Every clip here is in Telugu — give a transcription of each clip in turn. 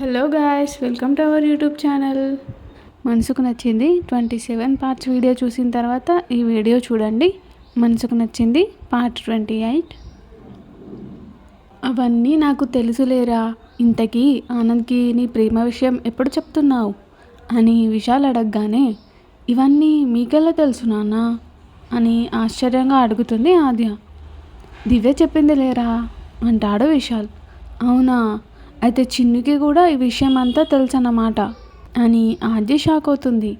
Hello guys welcome to our YouTube channel మనసుకు నచ్చింది ట్వంటీ సెవెన్ పార్ట్స్ వీడియో చూసిన తర్వాత ఈ వీడియో చూడండి. మనసుకు నచ్చింది పార్ట్ ట్వంటీ ఎయిట్ అవన్నీ నాకు తెలుసులేరా? ఇంతకీ ఆనంద్కి నీ ప్రేమ విషయం ఎప్పుడు చెప్తున్నావు? అని విశాల్ అడగగానే ఇవన్నీ మీకెలా తెలుసు నాన్న? అని ఆశ్చర్యంగా అడుగుతుంది ఆద్య. దివ్య చెప్పింది లేరా? అంటాడు విశాల్. అవునా? అయితే చిన్నుకి కూడా ఈ విషయం అంతా తెలుసు అన్నమాట అని ఆద్య షాక్ అవుతుంది.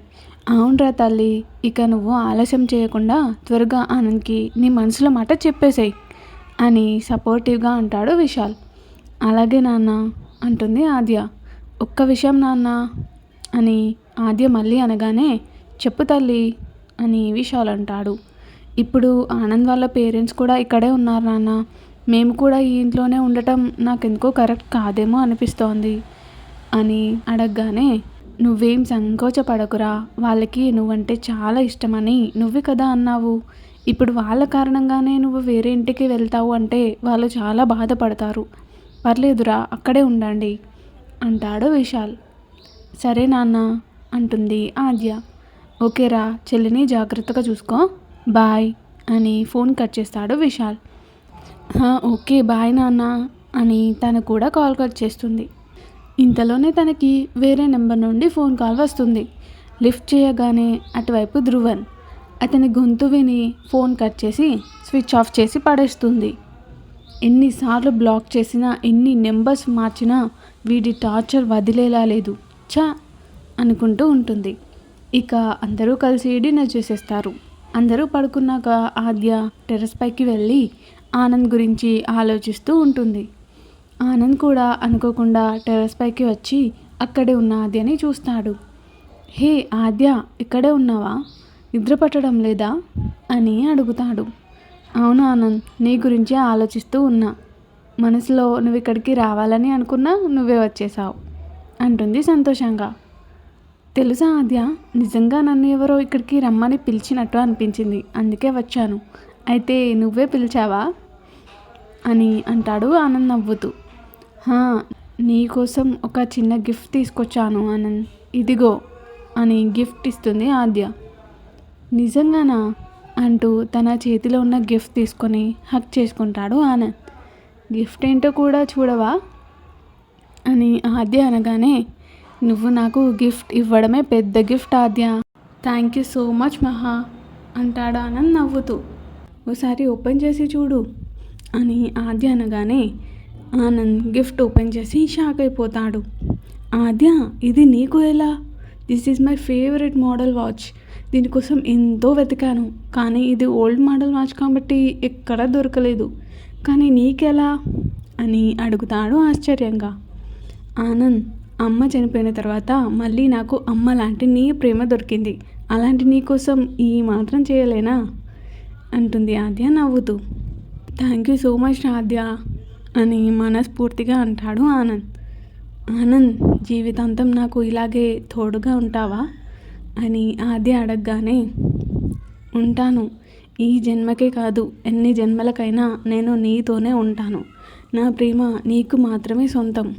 అవునరా తల్లి ఇక నువ్వు ఆలస్యం చేయకుండా త్వరగా ఆనంద్కి నీ మనసులో మాట చెప్పేసేయి అని సపోర్టివ్గా అంటాడు విశాల్. అలాగే నాన్న అంటుంది ఆద్య. ఒక్క విషయం నాన్న అని ఆద్య మళ్ళీ అనగానే చెప్పు తల్లి అని విశాల్ అంటాడు. ఇప్పుడు ఆనంద్ వాళ్ళ పేరెంట్స్ కూడా ఇక్కడే ఉన్నారు నాన్న. మేము కూడా ఈ ఇంట్లోనే ఉండటం నాకెందుకో కరెక్ట్ కాదేమో అనిపిస్తోంది అని అడగగానే నువ్వేం సంకోచపడకురా. వాళ్ళకి నువ్వంటే చాలా ఇష్టమని నువ్వే కదా అన్నావు. ఇప్పుడు వాళ్ళ కారణంగానే నువ్వు వేరే ఇంటికి వెళ్తావు అంటే వాళ్ళు చాలా బాధపడతారు. పర్లేదురా అక్కడే ఉండండి అంటాడు విశాల్. సరే నాన్న అంటుంది ఆద్య. ఓకేరా చెల్లిని జాగ్రత్తగా చూసుకో. బాయ్ అని ఫోన్ కట్ చేస్తాడు విశాల్. ఓకే బాయ్ నాన్న అని తను కూడా కాల్ కట్ చేస్తుంది. ఇంతలోనే తనకి వేరే నెంబర్ నుండి ఫోన్ కాల్ వస్తుంది. లిఫ్ట్ చేయగానే అటువైపు ధ్రువన్ అతని గొంతు విని ఫోన్ కట్ చేసి స్విచ్ ఆఫ్ చేసి పడేస్తుంది. ఎన్నిసార్లు బ్లాక్ చేసినా ఎన్ని నెంబర్స్ మార్చినా వీడి టార్చర్ వదిలేలా లేదు. చా అనుకుంటూ ఉంటుంది. ఇక అందరూ కలిసి డిన్నర్ చేసేస్తారు. అందరూ పడుకున్నాక ఆద్య టెర్రస్ పైకి వెళ్ళి ఆనంద్ గురించి ఆలోచిస్తూ ఉంటుంది. ఆనంద్ కూడా అనుకోకుండా టెర్రస్ పైకి వచ్చి అక్కడే ఉన్న ఆద్యని చూస్తాడు. హే ఆద్య ఇక్కడే ఉన్నావా? నిద్ర పట్టడం లేదా అని అడుగుతాడు. అవును ఆనంద్ నీ గురించి ఆలోచిస్తూ ఉన్నా. మనసులో నువ్వు ఇక్కడికి రావాలని అనుకున్నా నువ్వే వచ్చేసావు అంటుంది సంతోషంగా. తెలుసా ఆద్య నిజంగా నన్ను ఎవరో ఇక్కడికి రమ్మని పిలిచినట్టు అనిపించింది. అందుకే వచ్చాను. అయితే నువ్వే పిలిచావా? అని అంటాడు ఆనంద్ నవ్వుతూ. నీకోసం ఒక చిన్న గిఫ్ట్ తీసుకొచ్చాను ఆనంద్. ఇదిగో అని గిఫ్ట్ ఇస్తుంది ఆద్య. నిజంగానా? అంటూ తన చేతిలో ఉన్న గిఫ్ట్ తీసుకొని హక్ చేసుకుంటాడు ఆనంద్. గిఫ్ట్ ఏంటో కూడా చూడవా? అని ఆద్య అనగానే నువ్వు నాకు గిఫ్ట్ ఇవ్వడమే పెద్ద gift Aadya. Thank you so much మహా అంటాడు ఆనంద్ నవ్వుతూ. ఒకసారి ఓపెన్ చేసి చూడు. అని ఆద్య అనగానే ఆనంద్ గిఫ్ట్ ఓపెన్ చేసి షాక్ అయిపోతాడు. ఆద్య ఇది నీకు ఎలా? This is my favourite model watch దీనికోసం ఎంతో వెతికాను. కానీ ఇది ఓల్డ్ మోడల్ వాచ్ కాబట్టి ఎక్కడా దొరకలేదు. కానీ నీకెలా? అని అడుగుతాడు ఆశ్చర్యంగా. ఆనంద్ అమ్మ చనిపోయిన తర్వాత మళ్ళీ నాకు అమ్మ లాంటి నీ ప్రేమ దొరికింది. అలాంటి నీకోసం ఈ మాత్రం చేయలేనా? అంటుంది ఆద్య నవ్వుతూ. Thank you so much Aadya అని మనస్ఫూర్తిగా అంటాడు ఆనంద్. ఆనంద్ జీవితాంతం నాకు ఇలాగే తోడుగా ఉంటావా అని ఆద్య అడగగానే ఉంటాను. ఈ జన్మకే కాదు ఎన్ని జన్మలకైనా నేను నీతోనే ఉంటాను. నా ప్రేమ నీకు మాత్రమే సొంతం.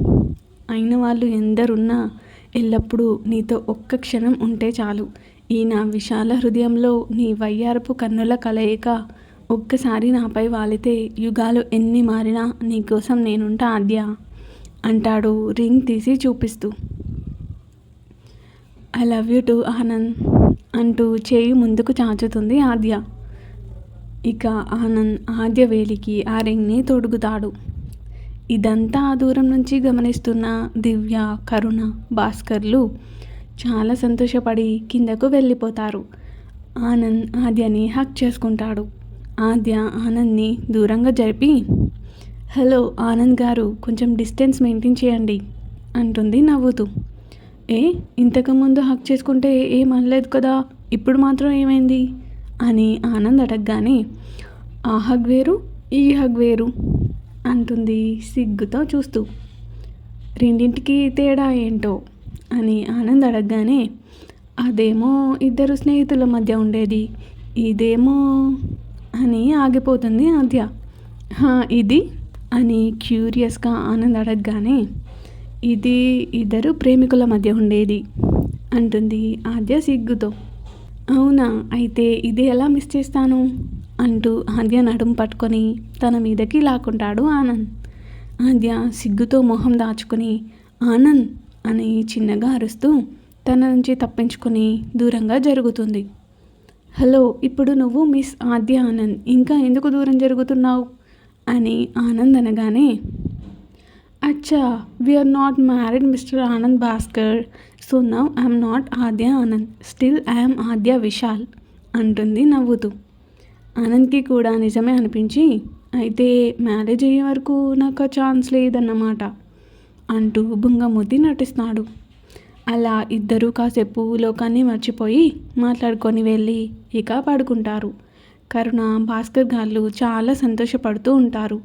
అయిన వాళ్ళు ఎందరున్నా ఎల్లప్పుడూ నీతో ఒక్క క్షణం ఉంటే చాలు. ఈ నా విశాల హృదయంలో నీ వయ్యారపు కన్నుల కలయిక ఒక్కసారి నాపై వాలితే యుగాలు ఎన్ని మారినా నీకోసం నేనుంటా ఆద్య అంటాడు రింగ్ తీసి చూపిస్తూ. I love you too Anand అంటూ చేయి ముందుకు చాచుతుంది ఆద్య. ఇక ఆనంద్ ఆద్య వేలికి ఆ రింగ్ని తొడుగుతాడు. ఇదంతా ఆ దూరం నుంచి గమనిస్తున్న దివ్య కరుణ భాస్కర్లు చాలా సంతోషపడి కిందకు వెళ్ళిపోతారు. ఆనంద్ ఆద్యని హక్ చేసుకుంటాడు. ఆద్య ఆనంద్ని దూరంగా జరిపి హలో ఆనంద్ గారు కొంచెం డిస్టెన్స్ మెయింటైన్ చేయండి అంటుంది నవ్వుతూ. ఏ ఇంతకుముందు హక్ చేసుకుంటే ఏం అనలేదు కదా ఇప్పుడు మాత్రం ఏమైంది? అని ఆనంద్ అడగగానే ఆ హగ్ వేరు ఈ హగ్ వేరు అంటుంది సిగ్గుతో చూస్తూ. రెండింటికి తేడా ఏంటో? అని ఆనంద్ అడగగానే అదేమో ఇద్దరు స్నేహితుల మధ్య ఉండేది ఇదేమో అని ఆగిపోతుంది ఆద్య. ఇది? అని క్యూరియస్గా ఆనంద్ అడగగానే ఇది ఇద్దరు ప్రేమికుల మధ్య ఉండేది అంటుంది ఆద్య సిగ్గుతో. అవునా అయితే ఇది ఎలా మిస్ చేస్తాను? అంటూ ఆద్య నడుం పట్టుకొని తన మీదకి లాక్కుంటాడు ఆనంద్. ఆద్య సిగ్గుతో మొహం దాచుకుని ఆనంద్ అని చిన్నగా అరుస్తూ తన నుంచి తప్పించుకొని దూరంగా జరుగుతుంది. హలో ఇప్పుడు నువ్వు మిస్ ఆద్య ఆనంద్. ఇంకా ఎందుకు దూరం జరుగుతున్నావు? అని ఆనంద్ అనగానే అచ్చా we are not married mister Anand Bhaskar. So now I'm not Aadya Anand. Still I'm Aadya Vishal అంటుంది నవ్వుతూ. ఆనంద్కి కూడా నిజమే అనిపించి అయితే మ్యారేజ్ అయ్యే వరకు నాకు ఆ ఛాన్స్ లేదన్నమాట అంటూ బుంగమూతి నటిస్తాడు. అలా ఇద్దరూ కాసేపు లోకాన్ని మర్చిపోయి మాట్లాడుకొని వెళ్ళి ఇక పడుకుంటారు. కరుణ భాస్కర్ గారు చాలా సంతోషపడుతూ ఉంటారు.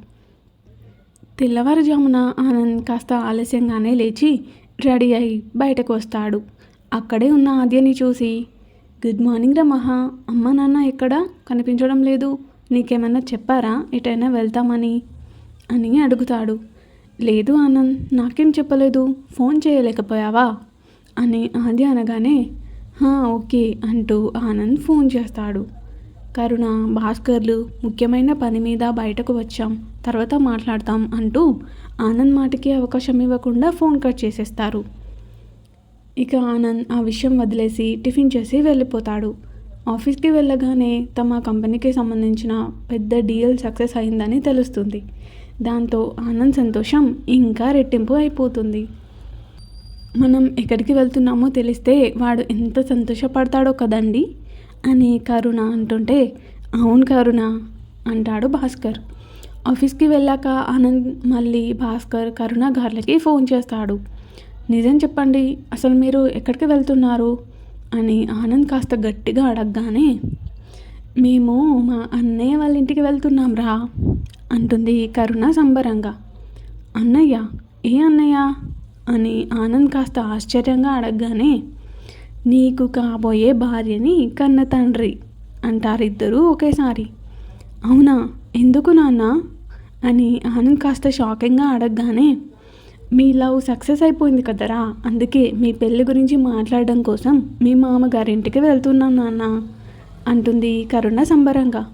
తెల్లవారుజామున ఆనంద్ కాస్త ఆలస్యంగానే లేచి రెడీ అయి బయటకు వస్తాడు. అక్కడే ఉన్న ఆద్యని చూసి గుడ్ మార్నింగ్ రా మహా అమ్మ నాన్న ఎక్కడా? కనిపించడం లేదు. నీకేమన్నా చెప్పారా? ఎటైనా వెళ్తామని? అని అడుగుతాడు. లేదు ఆనంద్ నాకేం చెప్పలేదు. ఫోన్ చేయలేకపోయావా? అని ఆది అనగానే ఓకే అంటూ ఆనంద్ ఫోన్ చేస్తాడు. కరుణ భాస్కర్లు ముఖ్యమైన పని మీద బయటకు వచ్చాం. తర్వాత మాట్లాడతాం అంటూ ఆనంద్ మాటకి అవకాశం ఇవ్వకుండా ఫోన్ కట్ చేసేస్తారు. ఇక ఆనంద్ ఆ విషయం వదిలేసి టిఫిన్ చేసి వెళ్ళిపోతాడు. ఆఫీస్కి వెళ్ళగానే తమ కంపెనీకి సంబంధించిన పెద్ద డీల్ సక్సెస్ అయిందని తెలుస్తుంది. దాంతో ఆనంద్ సంతోషం ఇంకా రెట్టింపు అయిపోతుంది. మనం ఎక్కడికి వెళ్తున్నామో తెలిస్తే వాడు ఎంత సంతోషపడతాడో కదండి? అని కరుణ అంటుంటే అవును కరుణ అంటాడు భాస్కర్. ఆఫీస్కి వెళ్ళాక ఆనంద్ మళ్ళీ భాస్కర్ కరుణ గార్లకి ఫోన్ చేస్తాడు. నిజం చెప్పండి అసలు మీరు ఎక్కడికి వెళ్తున్నారు? అని ఆనంద్ కాస్త గట్టిగా అడగగానే మేము మా అన్నయ్య వాళ్ళ ఇంటికి వెళ్తున్నాం రా అంటుంది కరుణ సంబరంగా. అన్నయ్య? ఏ అన్నయ్య? అని ఆనంద్ కాస్త ఆశ్చర్యంగా అడగగానే నీకు కాబోయే భార్యని కన్న తండ్రి అంటారిద్దరూ ఒకేసారి. అవునా? ఎందుకు నాన్న? అని ఆనంద్ కాస్త షాకింగ్గా అడగగానే మీ లవ్ సక్సెస్ అయిపోయింది కదరా? అందుకే మీ పెళ్ళి గురించి మాట్లాడడం కోసం మీ మామగారింటికి వెళ్తున్నాం నాన్న అంటుంది కరుణ సంబరంగా.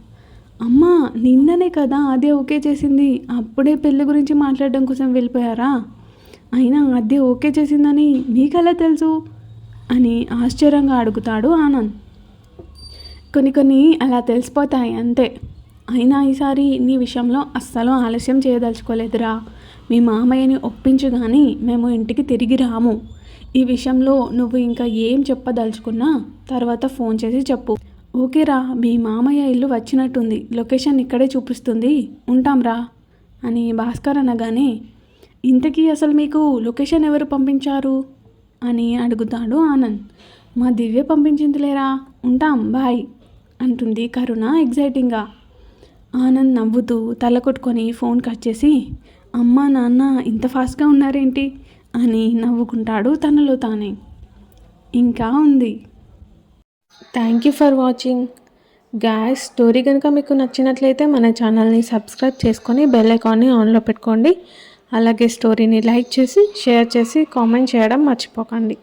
అమ్మా నిన్ననే కదా అదే ఓకే చేసింది. అప్పుడే పెళ్ళి గురించి మాట్లాడడం కోసం వెళ్ళిపోయారా? అయినా అదే ఓకే చేసిందని నీకెలా తెలుసు? అని ఆశ్చర్యంగా అడుగుతాడు ఆనంద్. కొన్ని కొన్ని అలా తెలిసిపోతాయి అంతే. అయినా ఈసారి నీ విషయంలో అస్సలు ఆలస్యం చేయదలుచుకోలేదురా. మీ మామయ్యని ఒప్పించు కానీ మేము ఇంటికి తిరిగి రాము. ఈ విషయంలో నువ్వు ఇంకా ఏం చెప్పదలుచుకున్నా తర్వాత ఫోన్ చేసి చెప్పు. ఓకేరా మీ మామయ్య ఇల్లు వచ్చినట్టుంది. లొకేషన్ ఇక్కడే చూపిస్తుంది. ఉంటాంరా అని భాస్కర్ అనగానే ఇంతకీ అసలు మీకు లొకేషన్ ఎవరు పంపించారు? అని అడుగుతాడు ఆనంద్. మా దివ్య పంపించిందిలేరా? ఉంటాం బాయ్ అంటుంది కరుణ ఎగ్జైటింగ్గా ఆనంద్ నవ్వుతూ తల కొట్టుకొని ఫోన్ కట్ చేసి అమ్మ నాన్న ఇంత ఫాస్ట్గా ఉన్నారేంటి? అని నవ్వుకుంటాడు తనలో తానే. ఇంకా ఉంది. Thank you for watching guys story కనుక మీకు నచ్చినట్లయితే మన ఛానల్ని సబ్స్క్రైబ్ చేసుకొని బెల్ ఐకాన్ని ఆన్లో పెట్టుకోండి. అలాగే స్టోరీని లైక్ చేసి షేర్ చేసి కామెంట్ చేయడం మర్చిపోకండి.